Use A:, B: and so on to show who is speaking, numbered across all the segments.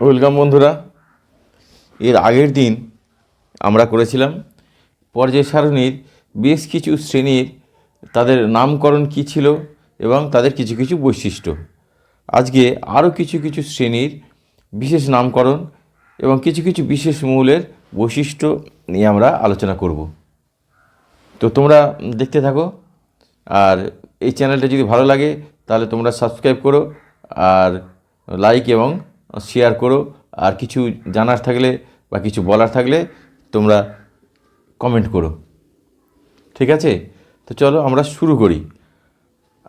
A: welcome বন্ধুরা এর আগের দিন আমরা করেছিলাম পর্যায় সারণীর বেশ কিছু শ্রেণীর তাদের নামকরণ কি ছিল এবং তাদের কিছু কিছু বৈশিষ্ট্য আজকে আরও কিছু কিছু শ্রেণীর বিশেষ নামকরণ এবং কিছু কিছু বিশেষ মূলের বৈশিষ্ট্য নিয়ে আমরা আলোচনা করব তো তোমরা দেখতে থাকো আর এই চ্যানেলটা যদি ভালো লাগে তাহলে তোমরা সাবস্ক্রাইব করো আর লাইক এবং শেয়ার করো আর কিছু জানার থাকলে বা কিছু বলার থাকলে তোমরা কমেন্ট করো ঠিক আছে তো চলো আমরা শুরু করি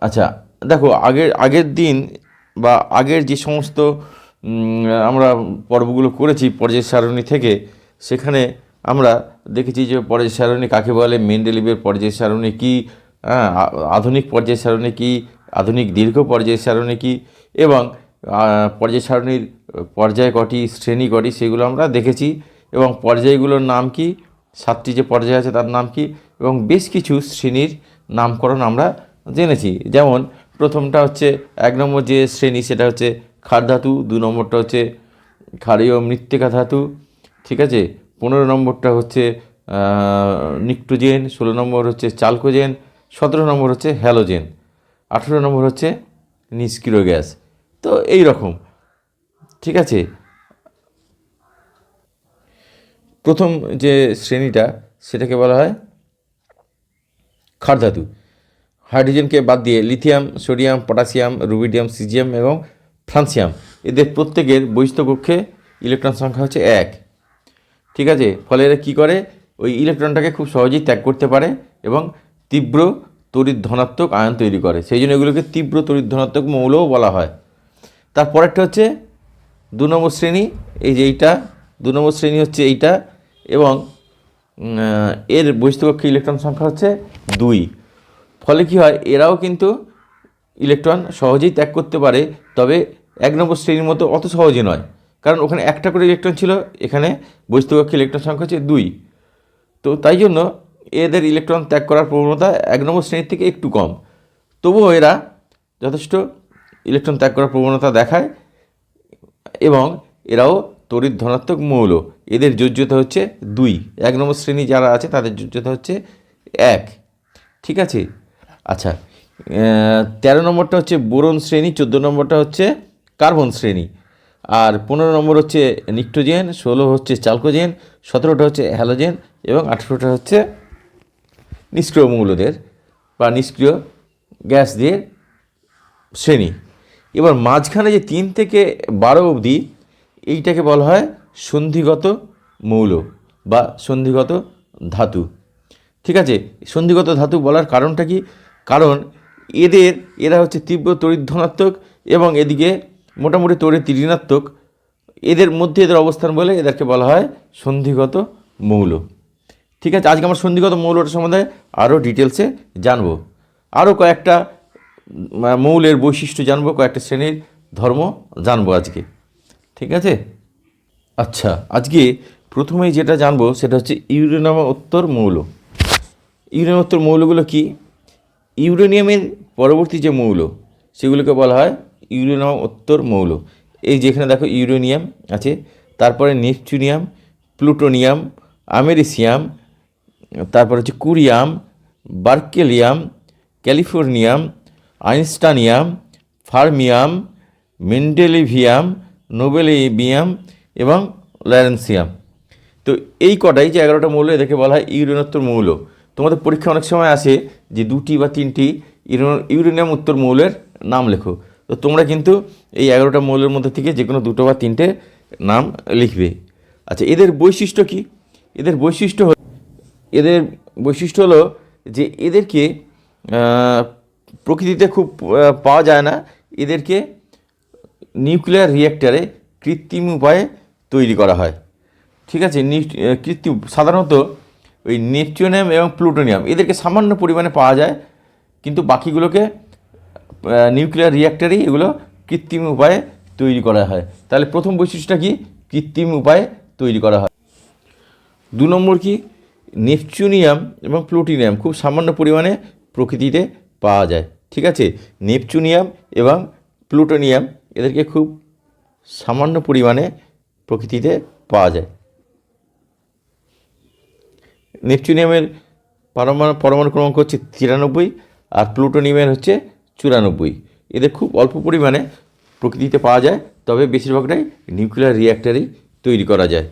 A: আচ্ছা দেখো আগের আগের দিন বা আগের যে সমস্ত আমরা পর্বগুলো করেছি পর্যায় সারণী থেকে সেখানে আমরা দেখেছি যে পর্যায় সারণী কাকে বলে মেন্ডেলিভের পর্যায় সারণী কী হ্যাঁ, আধুনিক পর্যায় সারণী কী আধুনিক দীর্ঘ পর্যায় সারণী কী এবং পর্যায় সারণীর পর্যায় কটি শ্রেণী কটি সেগুলো আমরা দেখেছি এবং পর্যায়গুলোর নাম কি সাতটি যে পর্যায় আছে তার নাম কি এবং বেশ কিছু শ্রেণীর নামকরণ আমরা জেনেছি যেমন প্রথমটা হচ্ছে এক নম্বর যে শ্রেণী সেটা হচ্ছে খার ধাতু দু নম্বরটা হচ্ছে ক্ষারীয় মৃত্তিকা ধাতু ঠিক আছে পনেরো নম্বরটা হচ্ছে নিক্টোজেন ষোলো নম্বর হচ্ছে চালকোজেন সতেরো নম্বর হচ্ছে হ্যালোজেন আঠেরো নম্বর হচ্ছে নিষ্ক্রিয় গ্যাস তো এই রকম ঠিক আছে প্রথম যে শ্রেণীটা সেটাকে বলা হয় খারধাতু হাইড্রোজেনকে বাদ দিয়ে lithium sodium potassium rubidium caesium এবং ফ্রান্সিয়াম এদের প্রত্যেকের বহিষ্ঠ কক্ষে ইলেকট্রন সংখ্যা হচ্ছে এক ঠিক আছে ফলে এরা কী করে ওই ইলেকট্রনটাকে খুব সহজেই ত্যাগ করতে পারে এবং তীব্র তড়িৎ ধনাত্মক আয়ন তৈরি করে সেই জন্য এগুলোকে তীব্র তড়িৎ ধনাত্মক মৌলও বলা হয় একটা হচ্ছে দু নম্বর শ্রেণী এই যে এইটা দু নম্বর শ্রেণী হচ্ছে এইটা এবং এর বহিষ্ঠকক্ষে ইলেকট্রন সংখ্যা হচ্ছে দুই ফলে কি হয় এরাও কিন্তু ইলেকট্রন সহজেই ত্যাগ করতে পারে তবে এক নম্বর শ্রেণীর মতো অত সহজে নয় কারণ ওখানে একটা করে ইলেকট্রন ছিল এখানে বহিষ্ঠকক্ষে ইলেকট্রন সংখ্যা হচ্ছে দুই তো তাই জন্য এদের ইলেকট্রন ত্যাগ করার প্রবণতা এক নম্বর শ্রেণীর থেকে একটু কম তবুও এরা যথেষ্ট ইলেকট্রন ত্যাগ করার প্রবণতা দেখায় এবং এরাও তড়িৎ ধনাত্মক মৌল এদের যোজ্যতা হচ্ছে দুই এক নম্বর শ্রেণী যারা আছে তাদের যোজ্যতা হচ্ছে এক ঠিক আছে আচ্ছা তেরো নম্বরটা হচ্ছে বোরন শ্রেণী চোদ্দো নম্বরটা হচ্ছে কার্বন শ্রেণী আর পনেরো নম্বর হচ্ছে নিক্টোজেন ষোলো হচ্ছে চালকোজেন সতেরোটা হচ্ছে হ্যালোজেন এবং আঠেরোটা হচ্ছে নিষ্ক্রিয় মৌলদের বা নিষ্ক্রিয় গ্যাস দিয়ে শ্রেণী এবার মাঝখানে যে তিন থেকে বারো অবধি এইটাকে বলা হয় সন্ধিগত মৌল বা সন্ধিগত ধাতু ঠিক আছে সন্ধিগত ধাতু বলার কারণটা কি কারণ এদের এরা হচ্ছে তীব্র তরিধনাত্মক এবং এদিকে মোটামুটি তরি তৃণাত্মক এদের মধ্যে এদের অবস্থান বলে এদেরকে বলা হয় সন্ধিগত মৌল ঠিক আছে আজকে আমরা সন্ধিগত মৌলটা সম্বন্ধে আরও ডিটেলসে জানব আরও কয়েকটা মৌলের বৈশিষ্ট্য জানবো কয়েকটা শ্রেণীর ধর্ম জানবো আজকে ঠিক আছে আচ্ছা আজকে প্রথমেই যেটা জানবো সেটা হচ্ছে ইউরেনামোত্তর মৌল উত্তর মৌলগুলো কি ইউরেনিয়ামের পরবর্তী যে মৌল সেগুলোকে বলা হয় ইউরেনামোত্তর মৌল এই যেখানে দেখো ইউরেনিয়াম আছে তারপরে নেপচুনিয়াম প্লুটোনিয়াম আমেরিসিয়াম তারপর হচ্ছে curium berkelium californium einsteinium fermium mendelevium nobelium এবং ল্যারেন্সিয়াম তো এই কটাই যে এগারোটা মৌল এদেরকে বলা হয় ইউরেনোত্তর মৌল তোমাদের পরীক্ষা অনেক সময় আসে যে দুটি বা তিনটি ইউরেনিয়াম উত্তর মৌলের নাম লেখো তো তোমরা কিন্তু এই এগারোটা মৌলের মধ্যে থেকে যে কোনো দুটো বা তিনটে নাম লিখবে আচ্ছা এদের বৈশিষ্ট্য কি এদের বৈশিষ্ট্য এদের বৈশিষ্ট্য হলো যে এদেরকে প্রকৃতিতে খুব পাওয়া যায় না এদেরকে নিউক্লিয়ার রিয়্যাক্টারে কৃত্রিম উপায়ে তৈরি করা হয় ঠিক আছে কৃত্রিম সাধারণত ওই নেপটিউনিয়াম এবং প্লুটোনিয়াম এদেরকে সামান্য পরিমাণে পাওয়া যায় কিন্তু বাকিগুলোকে নিউক্লিয়ার রিয়্যাক্টারেই এগুলো কৃত্রিম উপায়ে তৈরি করা হয় তাহলে প্রথম বৈশিষ্ট্যটা কি কৃত্রিম উপায়ে তৈরি করা হয় দু নম্বর কি নেপচুনিয়াম এবং প্লুটিনিয়াম খুব সামান্য পরিমাণে প্রকৃতিতে পাওয়া যায় ঠিক আছে নেপচুনিয়াম এবং প্লুটোনিয়াম এদেরকে খুব সামান্য পরিমাণে প্রকৃতিতে পাওয়া যায় নেপচুনিয়ামের পরমাণু পরমাণু ক্রমাঙ্ক হচ্ছে তিরানব্বই আর প্লুটোনিয়ামের হচ্ছে চুরানব্বই এদের খুব অল্প পরিমাণে প্রকৃতিতে পাওয়া যায় তবে বেশিরভাগটাই নিউক্লিয়ার রিয়্যাক্টারেই তৈরি করা যায়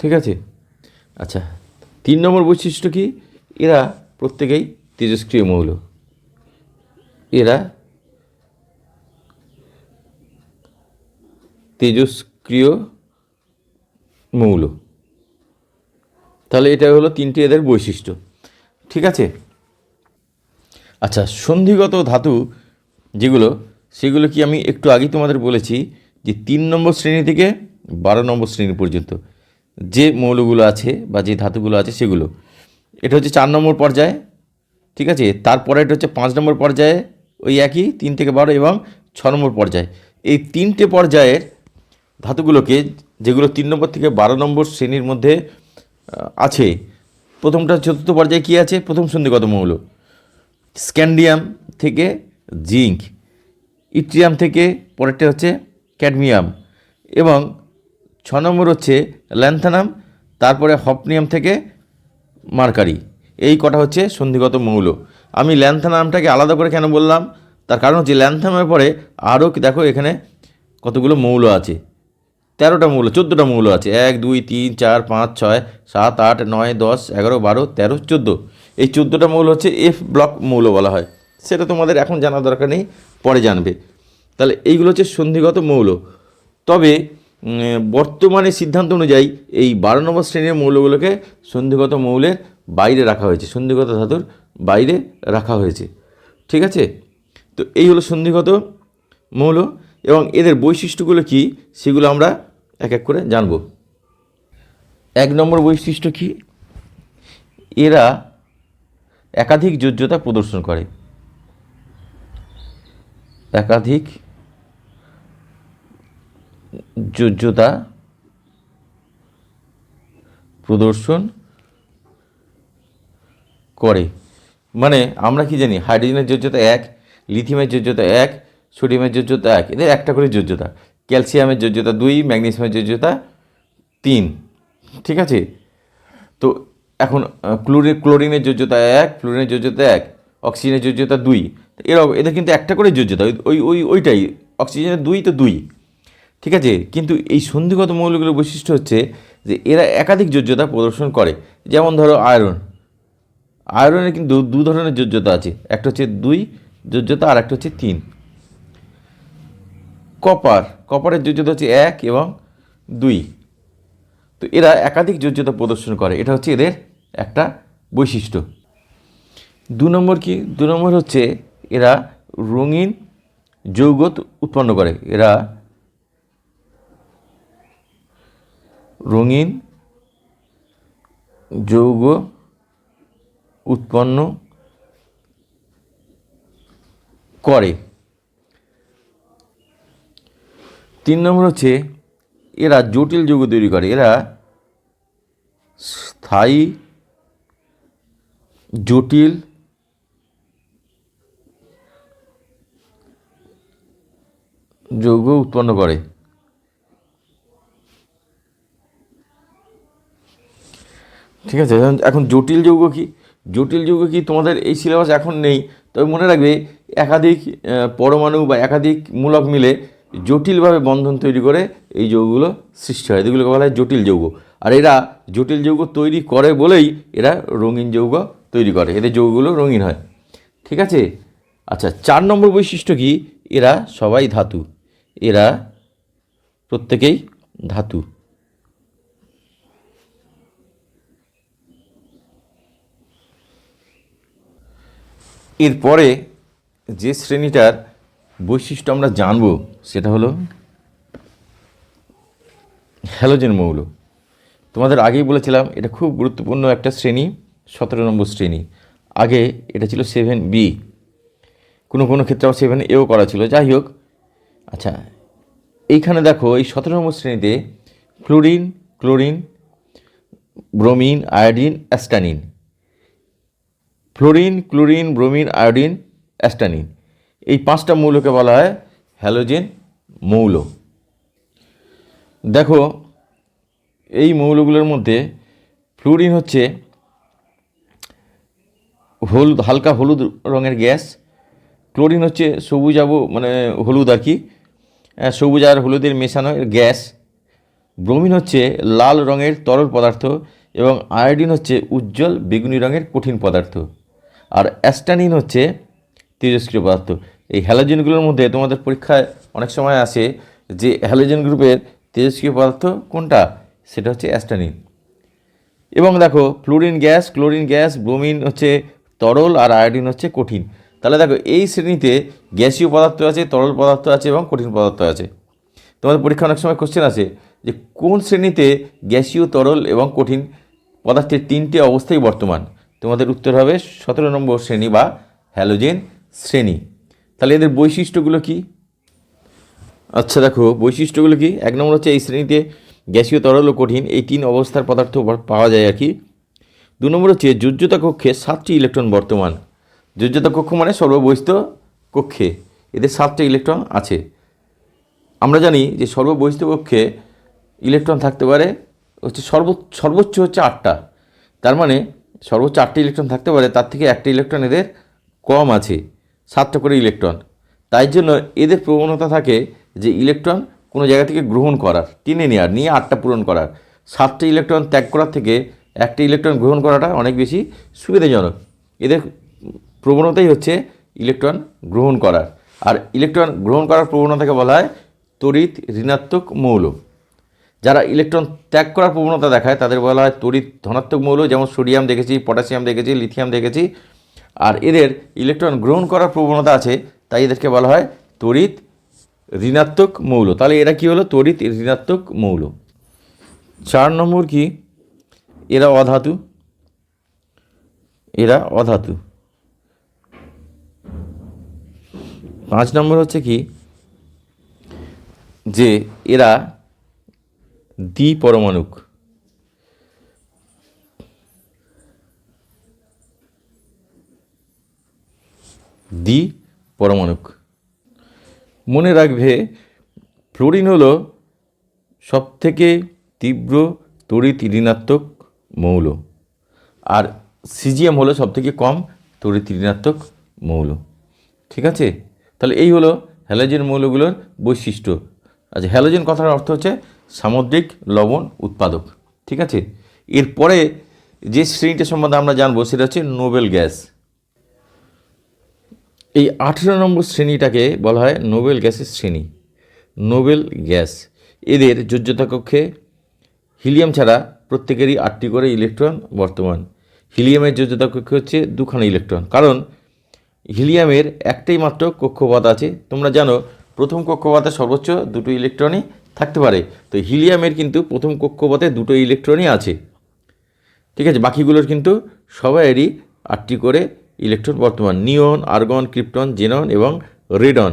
A: ঠিক আছে আচ্ছা তিন নম্বর বৈশিষ্ট্য কি এরা প্রত্যেকেই তেজস্ক্রিয় মৌল এরা তেজস্ক্রিয় মৌল তাহলে এটা হলো তিনটি এদের বৈশিষ্ট্য ঠিক আছে আচ্ছা সন্ধিগত ধাতু যেগুলো সেগুলো কি আমি একটু আগে তোমাদের বলেছি যে তিন নম্বর শ্রেণী থেকে বারো নম্বর শ্রেণী পর্যন্ত যে মৌলগুলো আছে বা যে ধাতুগুলো আছে সেগুলো এটা হচ্ছে চার নম্বর পর্যায়ে ঠিক আছে তারপরে এটা হচ্ছে পাঁচ নম্বর পর্যায়ে ওই একই তিন থেকে বারো এবং ছ নম্বর পর্যায়ে এই তিনটে পর্যায়ের ধাতুগুলোকে যেগুলো তিন নম্বর থেকে বারো নম্বর শ্রেণীর মধ্যে আছে প্রথমটা চতুর্থ পর্যায়ে কী আছে প্রথম সন্ধিগত মৌল স্ক্যান্ডিয়াম থেকে জিঙ্ক ইট্রিয়াম থেকে পরেরটা হচ্ছে ক্যাডমিয়াম এবং ছ নম্বর হচ্ছে ল্যান্থানাম তারপরে হপনিয়াম থেকে মার্কারি এই কটা হচ্ছে সন্ধিগত মৌল আমি ল্যান্থানামটাকে আলাদা করে কেন বললাম তার কারণ হচ্ছে ল্যান্থানামের পরে আরও দেখো এখানে কতগুলো মৌল আছে তেরোটা মৌল চোদ্দোটা মৌল আছে এক দুই তিন চার পাঁচ ছয় সাত আট নয় দশ এগারো বারো তেরো চোদ্দো এই চোদ্দোটা মৌল হচ্ছে এফ ব্লক মৌল বলা হয় সেটা তোমাদের এখন জানা দরকার নেই পরে জানবে তাহলে এইগুলো হচ্ছে সন্ধিগত মৌল তবে বর্তমানে সিদ্ধান্ত অনুযায়ী এই বারো নম্বর শ্রেণীর মৌলগুলোকে সন্ধিগত মৌলের বাইরে রাখা হয়েছে সন্ধিগত ধাতুর বাইরে রাখা হয়েছে ঠিক আছে তো এই হলো সন্ধিগত মৌল এবং এদের বৈশিষ্ট্যগুলো কি সেগুলো আমরা এক এক করে জানব এক নম্বর বৈশিষ্ট্য কি এরা একাধিক যোজ্যতা প্রদর্শন করে একাধিক যোগ্যতা প্রদর্শন করে মানে আমরা কি জানি হাইড্রোজেনের যোজ্যতা এক লিথিয়ামের যোজ্যতা এক সোডিয়ামের যোজ্যতা এক এদের একটা করে যোজ্যতা ক্যালসিয়ামের যোজ্যতা দুই ম্যাগনেসিয়ামের যোজ্যতা তিন ঠিক আছে তো এখন ক্লোরি ক্লোরিনের যোজ্যতা এক ফ্লোরিনের যোজ্যতা এক অক্সিজেনের যোজ্যতা দুই এরকম এদের কিন্তু একটা করে যোজ্যতা ওই ওই ওইটাই অক্সিজেনের দুই তো দুই ঠিক আছে কিন্তু এই সন্ধিগত মৌলগুলোর বৈশিষ্ট্য হচ্ছে যে এরা একাধিক যোজ্যতা প্রদর্শন করে যেমন ধরো আয়রন আয়রনের কিন্তু দু ধরনের যোজ্যতা আছে একটা হচ্ছে দুই যোজ্যতা আর একটা হচ্ছে তিন কপার কপারের যোজ্যতা হচ্ছে এক এবং দুই তো এরা একাধিক যোজ্যতা প্রদর্শন করে এটা হচ্ছে এদের একটা বৈশিষ্ট্য দু নম্বর কি দু নম্বর হচ্ছে এরা রঙিন যৌগত উৎপন্ন করে এরা রঙিন যৌগ উৎপন্ন করে তিন নম্বর হচ্ছে এরা জটিল যৌগ তৈরি করে এরা স্থায়ী জটিল যৌগ উৎপন্ন করে ঠিক আছে এখন জটিল যৌগ কি জটিল যৌগ কি তোমাদের এই সিলেবাস এখন নেই তবে মনে রাখবে একাধিক পরমাণু বা একাধিক মূলক মিলে জটিলভাবে বন্ধন তৈরি করে এই যৌগগুলো সৃষ্টি হয় এগুলোকে বলা হয় জটিল যৌগ আর এরা জটিল যৌগ তৈরি করে বলেই এরা রঙিন যৌগ তৈরি করে এদের যৌগগুলো রঙিন হয় ঠিক আছে আচ্ছা চার নম্বর বৈশিষ্ট্য কি এরা সবাই ধাতু এরা প্রত্যেকেই ধাতু এরপরে যে শ্রেণীটার বৈশিষ্ট্য আমরা জানব সেটা হলো হ্যালোজেন মৌল তোমাদের আগেই বলেছিলাম এটা খুব গুরুত্বপূর্ণ একটা শ্রেণী সতেরো নম্বর শ্রেণী আগে এটা ছিল সেভেন বি কোনো কোনো ক্ষেত্রে আবার সেভেন এও করা ছিল যাই হোক আচ্ছা এইখানে দেখো এই সতেরো নম্বর শ্রেণীতে chlorine chlorine bromine iodine astatine fluorine chlorine bromine iodine astatine এই পাঁচটা মৌলকে বলা হয় হ্যালোজেন মৌল দেখো এই মৌলগুলোর মধ্যে ফ্লোরিন হচ্ছে হলুদ হালকা হলুদ রঙের গ্যাস ক্লোরিন হচ্ছে সবুজ আবু মানে হলুদ আর কি হ্যাঁ, সবুজ আর হলুদের মেশানো গ্যাস ব্রোমিন হচ্ছে লাল রঙের তরল পদার্থ এবং আয়োডিন হচ্ছে উজ্জ্বল বেগুনি রঙের কঠিন পদার্থ আর অ্যাস্টানিন হচ্ছে তেজস্ক্রিয় পদার্থ এই হ্যালোজেনগুলোর মধ্যে তোমাদের পরীক্ষায় অনেক সময় আসে যে হ্যালোজেন গ্রুপের তেজস্ক্রিয় পদার্থ কোনটা সেটা হচ্ছে অ্যাস্টানিন এবং দেখো fluorine gas chlorine gas bromine হচ্ছে তরল আর আয়োডিন হচ্ছে কঠিন তাহলে দেখো এই শ্রেণীতে গ্যাসীয় পদার্থ আছে তরল পদার্থ আছে এবং কঠিন পদার্থ আছে তোমাদের পরীক্ষা অনেক সময় কোশ্চেন আছে যে কোন শ্রেণীতে গ্যাসীয় তরল এবং কঠিন পদার্থের তিনটে অবস্থাই বর্তমান তোমাদের উত্তর হবে সতেরো নম্বর শ্রেণী বা হ্যালোজেন শ্রেণী তাহলে এদের বৈশিষ্ট্যগুলো কি আচ্ছা দেখো বৈশিষ্ট্যগুলো কি এক নম্বর হচ্ছে এই শ্রেণীতে গ্যাসীয় তরল ও কঠিন এই তিন অবস্থার পদার্থ পাওয়া যায় আর কি দু নম্বর হচ্ছে যুজ্যতা কক্ষে সাতটি ইলেকট্রন বর্তমান যুজ্যতা কক্ষ মানে সর্ববহিস্থ কক্ষে এদের সাতটি ইলেকট্রন আছে আমরা জানি যে সর্ববহিস্থ কক্ষে ইলেকট্রন থাকতে পারে হচ্ছে সর্ব সর্বোচ্চ হচ্ছে আটটা তার মানে সর্বোচ্চ চারটি ইলেকট্রন থাকতে পারে তার থেকে একটি ইলেকট্রন এদের কম আছে সাতটা করে ইলেকট্রন তাই জন্য এদের প্রবণতা থাকে যে ইলেকট্রন কোনো জায়গা থেকে গ্রহণ করার টেনে নেওয়ার নিয়ে আটটা পূরণ করার সাতটি ইলেকট্রন ত্যাগ করার থেকে একটি ইলেকট্রন গ্রহণ করাটা অনেক বেশি সুবিধাজনক এদের প্রবণতাই হচ্ছে ইলেকট্রন গ্রহণ করার আর ইলেকট্রন গ্রহণ করার প্রবণতাকে বলা হয় তড়িৎ ঋণাত্মক মৌল যারা ইলেকট্রন ত্যাগ করার প্রবণতা দেখায় তাদের বলা হয় তড়িৎ ধনাত্মক মৌল যেমন সোডিয়াম দেখেছি পটাশিয়াম দেখেছি লিথিয়াম দেখেছি আর এদের ইলেকট্রন গ্রহণ করার প্রবণতা আছে তাই এদেরকে বলা হয় তড়িৎ ঋণাত্মক মৌল তাহলে এরা কি হলো তড়িৎ ঋণাত্মক মৌল চার নম্বর কি এরা অধাতু এরা অধাতু পাঁচ নম্বর হচ্ছে কি যে এরা দ্বিপরমাণুক দ্বি পরমাণুক মনে রাখবে ফ্লোরিন হল সবথেকে তীব্র তড়িৎ ঋণাত্মক মৌল আর সিজিএম হলো সবথেকে কম তড়িৎ ঋণাত্মক মৌল ঠিক আছে তাহলে এই হলো হ্যালোজেন মৌলগুলোর বৈশিষ্ট্য আচ্ছা হ্যালোজেন কথার অর্থ হচ্ছে সামুদ্রিক লবণ উৎপাদক ঠিক আছে এরপরে যে শ্রেণীটা সম্বন্ধে আমরা জানবো সেটা হচ্ছে নোবেল গ্যাস এই আঠেরো নম্বর শ্রেণীটাকে বলা হয় নোবেল গ্যাসের শ্রেণী নোবেল গ্যাস এদের যোজ্যতা কক্ষে হিলিয়াম ছাড়া প্রত্যেকেরই আটটি করে ইলেকট্রন বর্তমান হিলিয়ামের যোজ্যতা কক্ষে হচ্ছে দুখানা ইলেকট্রন কারণ হিলিয়ামের একটাই মাত্র কক্ষপথ আছে তোমরা জানো প্রথম কক্ষপথে সর্বোচ্চ দুটো ইলেকট্রনই থাকতে পারে তো হিলিয়ামের কিন্তু প্রথম কক্ষপথে দুটো ইলেকট্রনই আছে ঠিক আছে বাকিগুলোর কিন্তু সবাইয়েরই আটটি করে ইলেকট্রন বর্তমান নিয়ন আর্গন ক্রিপ্টন জেনন এবং radon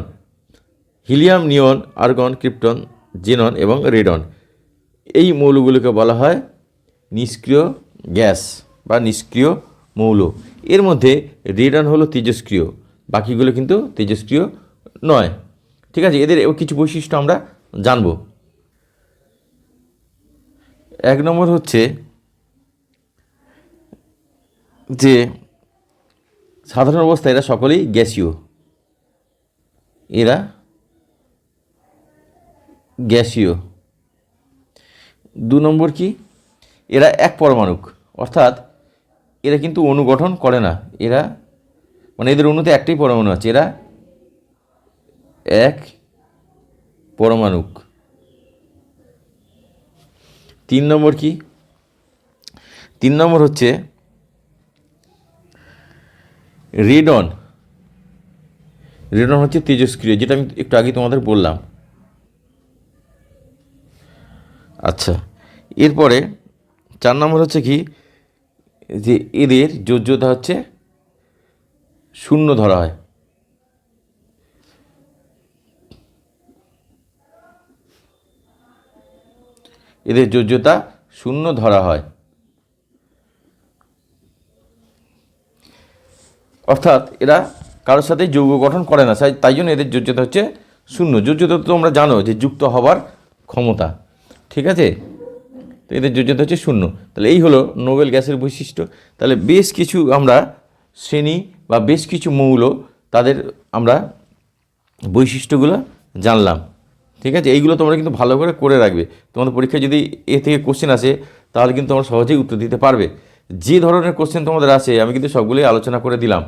A: helium neon argon krypton xenon এবং রেডন এই মৌলগুলোকে বলা হয় নিষ্ক্রিয় গ্যাস বা নিষ্ক্রিয় মৌল এর মধ্যে রেডন হলো তেজস্ক্রিয় বাকিগুলো কিন্তু তেজস্ক্রিয় নয় ঠিক আছে এদের কিছু বৈশিষ্ট্য আমরা জানবো এক নম্বর হচ্ছে যে সাধারণ অবস্থায় এরা সকলেই গ্যাসীয় এরা গ্যাসীয় দু নম্বর কি এরা এক পরমাণুক অর্থাৎ এরা কিন্তু অনুগঠন করে না এরা মানে এদের অনুতে একটাই পরমাণু আছে এরা এক পরমাণুক তিন নম্বর কি তিন নম্বর হচ্ছে রেডন রেডন হচ্ছে তেজস্ক্রিয় যেটা আমি একটু আগে তোমাদের বললাম আচ্ছা এরপরে চার নম্বর হচ্ছে কি যে এদের যোজ্যতা হচ্ছে শূন্য ধরা হয় এদের যোজ্যতা শূন্য ধরা হয় অর্থাৎ এরা কারোর সাথে যৌগ গঠন করে না তাই জন্য এদের যোজ্যতা হচ্ছে শূন্য যোজ্যতা তো তোমরা জানো যে যুক্ত হবার ক্ষমতা ঠিক আছে তো এদের যোজ্যতা হচ্ছে শূন্য তাহলে এই হলো নোবেল গ্যাসের বৈশিষ্ট্য তাহলে বেশ কিছু আমরা শ্রেণী বা বেশ কিছু মৌল তাদের আমরা বৈশিষ্ট্যগুলো জানলাম ঠিক আছে এইগুলো তোমরা কিন্তু ভালো করে করে রাখবে তোমাদের পরীক্ষায় যদি এ থেকে কোশ্চেন আসে তাহলে কিন্তু তোমরা সহজেই উত্তর দিতে পারবে যে ধরনের কোশ্চেন তোমাদের আছে আমি কিন্তু সবগুলোই আলোচনা করে দিলাম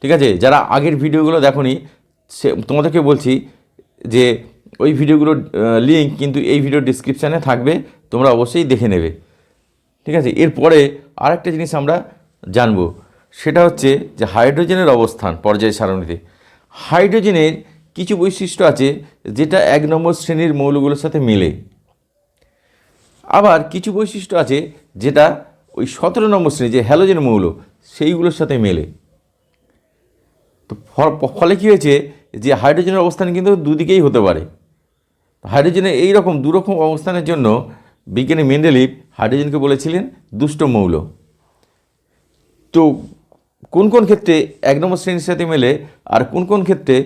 A: ঠিক আছে যারা আগের ভিডিওগুলো দেখনি সে তোমাদেরকে বলছি যে ওই ভিডিওগুলোর লিঙ্ক কিন্তু এই ভিডিও ডিসক্রিপশানে থাকবে তোমরা অবশ্যই দেখে নেবে ঠিক আছে এরপরে আরেকটা জিনিস আমরা জানবো সেটা হচ্ছে যে হাইড্রোজেনের অবস্থান পর্যায় সারণীতে হাইড্রোজেনের কিছু বৈশিষ্ট্য আছে যেটা এক নম্বর শ্রেণীর মৌলগুলোর সাথে মিলে আবার কিছু বৈশিষ্ট্য আছে যেটা ওই সতেরো নম্বর শ্রেণী যে হ্যালোজেন মৌল সেইগুলোর সাথে মেলে তো ফলে কী হয়েছে যে হাইড্রোজেনের অবস্থান কিন্তু দুদিকেই হতে পারে হাইড্রোজেনের এই রকম দুরকম অবস্থানের জন্য বিজ্ঞানী মেন্ডেলিপ হাইড্রোজেনকে বলেছিলেন দুষ্ট মৌল তো কোন কোন ক্ষেত্রে এক নম্বর শ্রেণীর সাথে মেলে আর কোন কোন ক্ষেত্রে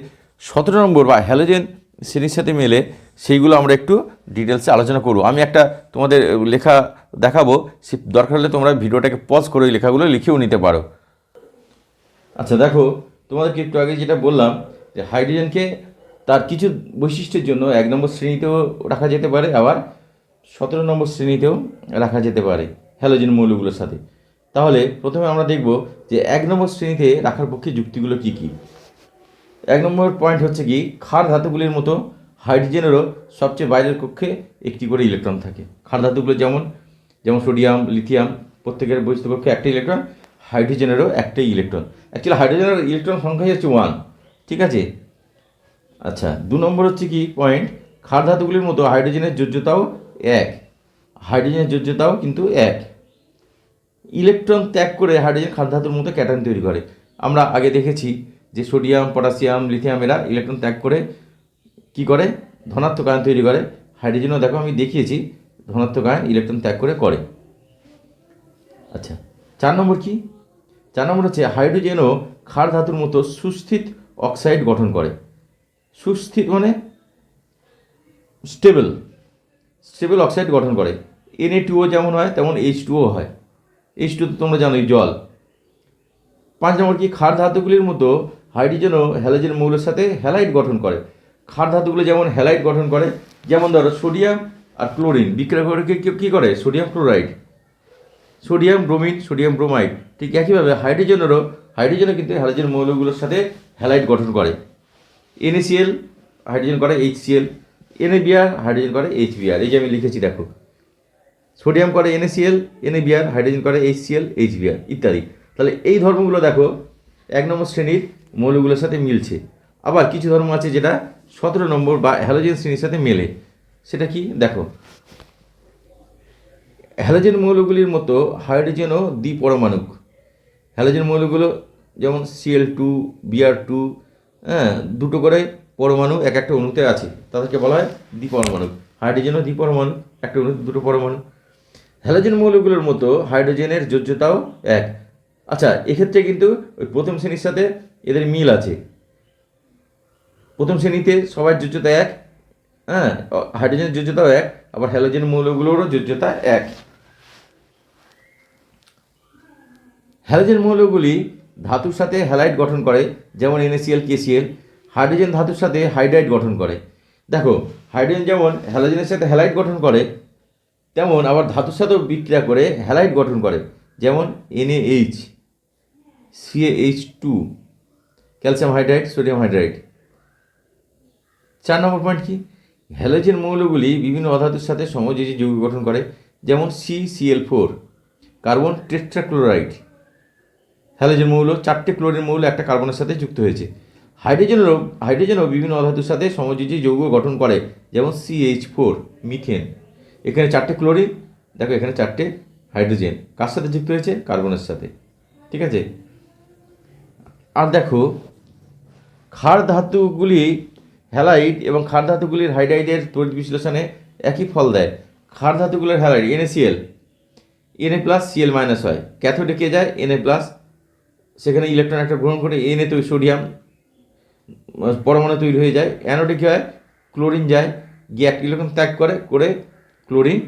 A: সতেরো নম্বর বা হ্যালোজেন শ্রেণীর সাথে মেলে সেইগুলো আমরা একটু ডিটেলসে আলোচনা করব আমি একটা তোমাদের লেখা দেখাবো সে দরকার হলে তোমরা ভিডিওটাকে পজ করে ওই লেখাগুলো লিখেও নিতে পারো আচ্ছা দেখো তোমাদেরকে একটু আগে যেটা বললাম যে হাইড্রোজেনকে তার কিছু বৈশিষ্ট্যের জন্য এক নম্বর শ্রেণীতেও রাখা যেতে পারে আবার সতেরো নম্বর শ্রেণীতেও রাখা যেতে পারে হ্যালোজেন মৌলগুলোর সাথে তাহলে প্রথমে আমরা দেখব যে এক নম্বর শ্রেণীতে রাখার পক্ষে যুক্তিগুলো কী কী এক নম্বর পয়েন্ট হচ্ছে কি খার ধাতুগুলির মতো হাইড্রোজেনেরও সবচেয়ে বাইরের কক্ষে একটি করে ইলেকট্রন থাকে খার ধাতুগুলো যেমন যেমন সোডিয়াম লিথিয়াম প্রত্যেকের বৈশিষ্ট্য পক্ষে একটা ইলেকট্রন হাইড্রোজেনেরও একটাই ইলেকট্রন অ্যাকচুয়ালি হাইড্রোজেনের ইলেকট্রন সংখ্যাই হচ্ছে ওয়ান ঠিক আছে আচ্ছা দু নম্বর হচ্ছে কি পয়েন্ট খার ধাতুগুলির মতো হাইড্রোজেনের যোজ্যতাও এক হাইড্রোজেনের যোজ্যতাও কিন্তু এক ইলেকট্রন ত্যাগ করে হাইড্রোজেন খার ধাতুর মতো ক্যাটার্ন তৈরি করে আমরা আগে দেখেছি যে সোডিয়াম পটাশিয়াম লিথিয়াম এরা ইলেকট্রন ত্যাগ করে কি করে ধনাত্মক আয়ন তৈরি করে হাইড্রোজেনও দেখো আমি দেখিয়েছি ধনাত্মক আয়ন ইলেকট্রন ত্যাগ করে করে আচ্ছা চার নম্বর কি চার নম্বর হচ্ছে হাইড্রোজেনও ক্ষার ধাতুর মতো সুস্থিত অক্সাইড গঠন করে সুস্থিত মানে স্টেবল স্টেবল অক্সাইড গঠন করে এ টুও যেমন হয় তেমন এইচ টুও হয় এইচ টু তোমরা জানোই জল পাঁচ নম্বর কি ক্ষার ধাতুগুলির মতো হাইড্রোজেন ও হ্যালোজেন মৌলের সাথে হ্যালাইট গঠন করে ক্ষার ধাতুগুলো যেমন হ্যালাইট গঠন করে যেমন ধরো সোডিয়াম আর ক্লোরিন বিক্রয় করে কী করে sodium chloride sodium bromine sodium bromide ঠিক একইভাবে হাইড্রোজেনেরও হাইড্রোজেনও কিন্তু হ্যালোজেন মৌলগুলোর সাথে হ্যালাইট গঠন করে এনএসিএল হাইড্রোজেন করে এইচসিএল এনএবিআর হাইড্রোজেন করে এইচবিআর এই যে আমি লিখেছি দেখো সোডিয়াম করে এনএসিএল এনএবিআর হাইড্রোজেন করে এইচসিএল এইচবিআর ইত্যাদি তাহলে এই ধর্মগুলো দেখো এক নম্বর শ্রেণীর মৌলগুলোর সাথে মিলছে আবার কিছু ধর্ম আছে যেটা সতেরো নম্বর বা হ্যালোজেন শ্রেণীর সাথে মেলে সেটা কি দেখো হ্যালোজেন মৌলগুলির মতো হাইড্রোজেনও দ্বিপরমাণুক হ্যালোজেন মৌলগুলো যেমন সিএল টু বিআর টু হ্যাঁ দুটো করে পরমাণু এক একটা অণুতে আছে তাদেরকে বলা হয় পরমাণু হাইড্রোজেনও দ্বিপরমাণু একটা অণু দুটো পরমাণু হ্যালোজেন মৌলগুলোর মতো হাইড্রোজেনের যোজ্যতাও এক আচ্ছা এক্ষেত্রে কিন্তু ওই প্রথম শ্রেণীর সাথে এদের মিল আছে প্রথম শ্রেণীতে সবার যোজ্যতা এক হ্যাঁ হাইড্রোজেনের যোজ্যতাও এক আবার হ্যালোজেন মৌলগুলোরও যোজ্যতা এক হ্যালোজেন মৌলগুলি ধাতুর সাথে হ্যালাইড গঠন করে যেমন এনএসিএল কেসিএল হাইড্রোজেন ধাতুর সাথে হাইড্রাইড গঠন করে দেখো হাইড্রোজেন যেমন হ্যালোজেনের সাথে হ্যালাইড গঠন করে তেমন আবার ধাতুর সাথেও বিক্রিয়া করে হ্যালাইড গঠন করে যেমন NH H two calcium hydride sodium hydride চার নম্বর পয়েন্ট কি হ্যালোজেন মৌলগুলি বিভিন্ন অধাতুর সাথে সমযোজী যৌগ গঠন করে যেমন C L four carbon tetrachloride halogen মৌল চারটে ক্লোরিন মৌল একটা কার্বনের সাথে যুক্ত হয়েছে হাইড্রোজেনও হাইড্রোজেনও বিভিন্ন অধাতুর সাথে সমযোজী যৌগ গঠন করে যেমন সিএইচ ফোর মিথেন এখানে চারটে ক্লোরিন দেখো এখানে চারটে হাইড্রোজেন কার সাথে যুক্ত হয়েছে কার্বনের সাথে ঠিক আছে আর দেখো ক্ষার ধাতুগুলি হ্যালাইড এবং ক্ষার ধাতুগুলির হাইড্রাইডের তড়িৎ বিশ্লেষণে একই ফল দেয় ক্ষার ধাতুগুলির halide NaCl Na plus Cl minus হয় ক্যাথোডে কে যায় এনএ প্লাস সেখানে ইলেকট্রন একটা গ্রহণ করে এনএ তৈরি সোডিয়াম পরমাণু তৈরি হয়ে যায় অ্যানোডে কী হয় ক্লোরিন যায় গিয়ে এক ইলেকট্রন ত্যাগ করে করে ক্লোরিন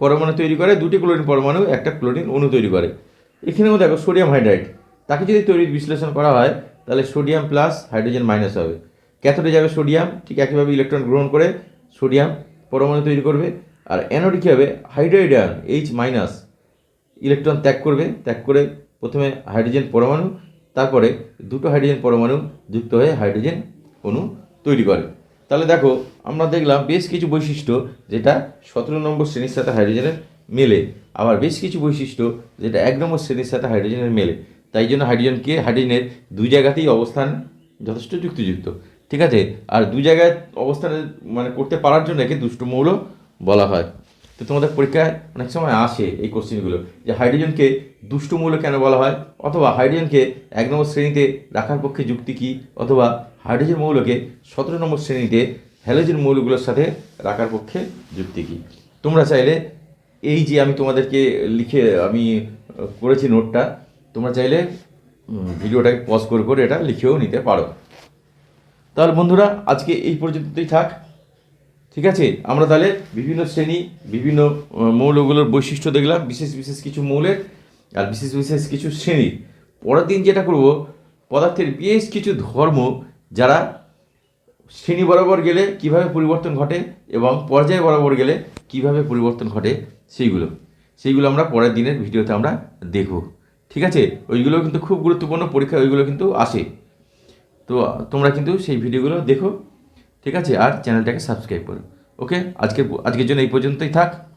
A: পরমাণু তৈরি করে দুটি ক্লোরিন পরমাণু একটা ক্লোরিন অণু তৈরি করে এখানেও দেখো সোডিয়াম হাইড্রাইড তাকে যদি তৈরি বিশ্লেষণ করা হয় তাহলে সোডিয়াম প্লাস হাইড্রোজেন মাইনাস হবে ক্যাথোডে যাবে সোডিয়াম ঠিক একইভাবে ইলেকট্রন গ্রহণ করে সোডিয়াম পরমাণু তৈরি করবে আর অ্যানোডে কী হবে হাইড্রোডিয়ান এইচ মাইনাস ইলেকট্রন ত্যাগ করবে ত্যাগ করে প্রথমে হাইড্রোজেন পরমাণু তারপরে দুটো হাইড্রোজেন পরমাণু যুক্ত হয়ে হাইড্রোজেন অণু তৈরি করে তাহলে দেখো আমরা দেখলাম বেশ কিছু বৈশিষ্ট্য যেটা সতেরো নম্বর শ্রেণীর সাথে হাইড্রোজেনের মেলে আবার বেশ কিছু বৈশিষ্ট্য যেটা এক নম্বর শ্রেণীর সাথে হাইড্রোজেনের মেলে তাই জন্য হাইড্রোজেনকে হাইড্রোজেনের দুই জায়গাতেই অবস্থান যথেষ্ট যুক্তিযুক্ত ঠিক আছে আর দু জায়গায় অবস্থান মানে করতে পারার জন্য একে দুষ্ট মৌল বলা হয় তো তোমাদের পরীক্ষায় অনেক সময় আসে এই কোশ্চেনগুলো যে হাইড্রোজেনকে দুষ্ট মৌল কেন বলা হয় অথবা হাইড্রোজেনকে এক নম্বর শ্রেণীতে রাখার পক্ষে যুক্তি কী অথবা হাইড্রোজেন মৌলকে সতেরো নম্বর শ্রেণীতে হ্যালোজেন মৌলগুলোর সাথে রাখার পক্ষে যুক্তি কী তোমরা চাইলে এই যে আমি তোমাদেরকে লিখে আমি করেছি নোটটা তোমরা চাইলে ভিডিওটাকে পজ করে করে এটা লিখেও নিতে পারো তাহলে বন্ধুরা আজকে এই পর্যন্তই থাক ঠিক আছে আমরা তাহলে বিভিন্ন শ্রেণী বিভিন্ন মৌলগুলোর বৈশিষ্ট্য দেখলাম বিশেষ বিশেষ কিছু মৌলের আর বিশেষ বিশেষ কিছু শ্রেণীর পরের দিন যেটা করব পদার্থের বেশ কিছু ধর্ম যারা শ্রেণী বরাবর গেলে কিভাবে পরিবর্তন ঘটে এবং পর্যায় বরাবর গেলে কিভাবে পরিবর্তন ঘটে সেইগুলো সেইগুলো আমরা পরের দিনের ভিডিওতে আমরা দেখব ঠিক আছে ওইগুলো কিন্তু খুব গুরুত্বপূর্ণ পরীক্ষা ওইগুলো কিন্তু আসে তো তোমরা কিন্তু সেই ভিডিওগুলো দেখো ঠিক আছে আর চ্যানেলটাকে সাবস্ক্রাইব করো ওকে আজকে আজকের জন্য এই পর্যন্তই থাক